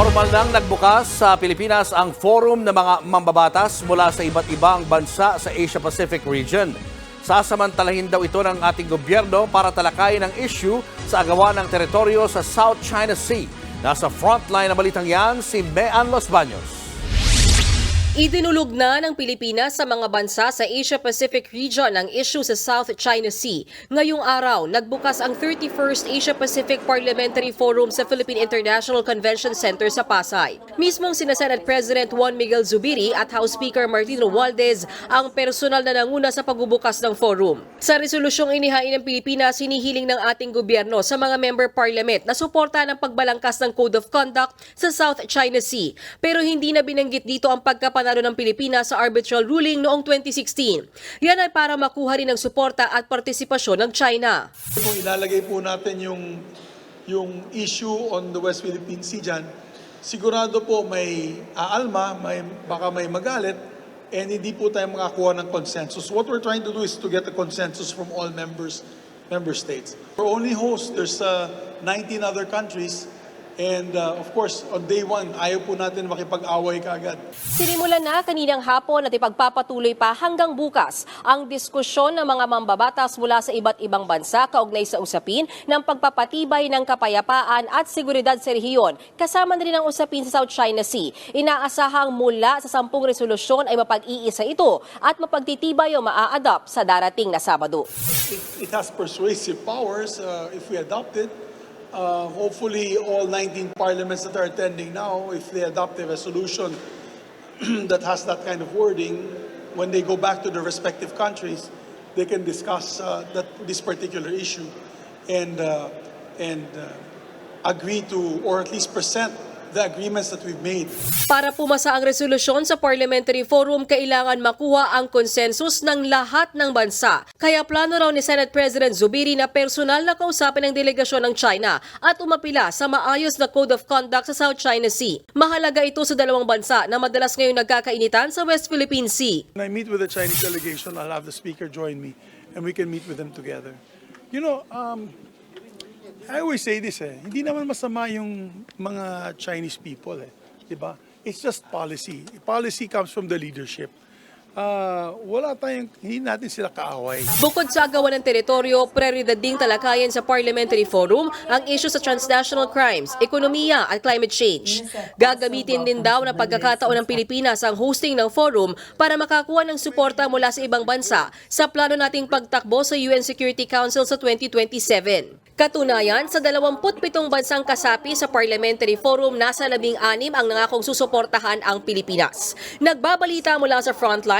Formal nang nagbukas sa Pilipinas ang forum ng mga mambabatas mula sa iba't ibang bansa sa Asia-Pacific region. Sasamantalahin daw ito ng ating gobyerno para talakayin ang issue sa agawan ng teritoryo sa South China Sea. Nasa frontline ng balitang yan si Mean Los Baños. Idinulog na ng Pilipinas sa mga bansa sa Asia-Pacific region ang issue sa South China Sea. Ngayong araw, nagbukas ang 31st Asia-Pacific Parliamentary Forum sa Philippine International Convention Center sa Pasay. Mismong sina Senate President Juan Miguel Zubiri at House Speaker Martin Romualdez ang personal na nanguna sa pagbubukas ng forum. Sa resolusyong inihain ng Pilipinas, hinihiling ng ating gobyerno sa mga member parliament na suporta ng pagbalangkas ng Code of Conduct sa South China Sea. Pero hindi na binanggit dito ang pagkapanalo ng Pilipinas sa arbitral ruling noong 2016. Yan ay para makuha rin ng suporta at partisipasyon ng China. Kung ilalagay po natin yung, yung issue on the West Philippine Sea dyan, sigurado po may aalma, may, baka may magalit, and hindi po tayo makakuha ng consensus. What we're trying to do is to get a consensus from all members, member states. We're only host, there's uh, 19 other countries, and uh, of course, on day one, ayaw po natin makipag-away kaagad. Sinimulan na kaninang hapon at ipagpapatuloy pa hanggang bukas ang diskusyon ng mga mambabatas mula sa iba't ibang bansa kaugnay sa usapin ng pagpapatibay ng kapayapaan at seguridad sa rehiyon kasama na rin ang usapin sa South China Sea. Inaasahang mula sa sampung resolusyon ay mapag-iisa ito at mapagtitibay o maa-adopt sa darating na Sabado. it, it has persuasive powers uh, if we adopt it. Uh, hopefully, all 19 parliaments that are attending now, if they adopt a resolution that has that kind of wording, when they go back to their respective countries, they can discuss uh, that, this particular issue and, uh, and uh, agree to, or at least present the agreements that we've made. Para pumasa ang resolusyon sa Parliamentary Forum, kailangan makuha ang konsensus ng lahat ng bansa. Kaya plano raw ni Senate President Zubiri na personal na kausapin ang delegasyon ng China at umapila sa maayos na Code of Conduct sa South China Sea. Mahalaga ito sa dalawang bansa na madalas ngayon nagkakainitan sa West Philippine Sea. When I meet with the Chinese delegation, I'll have the speaker join me and we can meet with them together. You know, um, I always say this eh, hindi naman masama yung mga Chinese people eh, di ba? It's just policy. Policy comes from the leadership. Uh, wala tayong, hindi natin sila kaaway. Bukod sa agawan ng teritoryo, prioridad ding talakayan sa Parliamentary Forum ang issue sa transnational crimes, ekonomiya at climate change. Gagamitin din daw na pagkakataon ng Pilipinas ang hosting ng forum para makakuha ng suporta mula sa ibang bansa sa plano nating pagtakbo sa UN Security Council sa 2027. Katunayan, sa 27 bansang kasapi sa Parliamentary Forum, nasa 16 ang nangakong susuportahan ang Pilipinas. Nagbabalita mula sa Frontline,